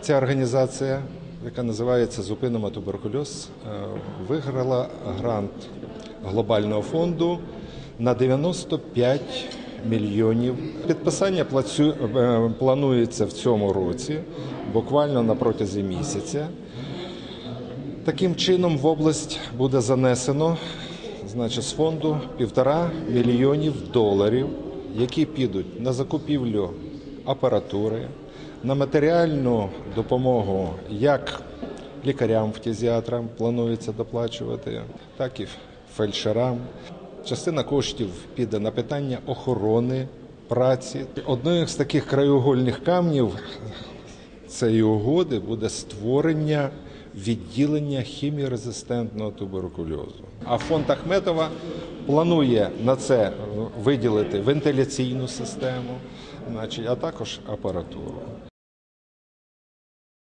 Ця організація, яка називається Зупинимо туберкульоз, е, виграла грант глобального фонду на 95 мільйонів. Підписання е, планується в цьому році, буквально на протязі місяця. Таким чином в область буде занесено значить, з фонду півтора мільйонів доларів, які підуть на закупівлю апаратури, на матеріальну допомогу як лікарям, фтизіатрам планується доплачувати, так і фельдшерам. Частина коштів піде на питання охорони праці. Одним з таких краєугольних камнів цієї угоди буде створення відділення хіміорезистентного туберкульозу. А фонд Ахметова планує на це виділити вентиляційну систему, а також апаратуру.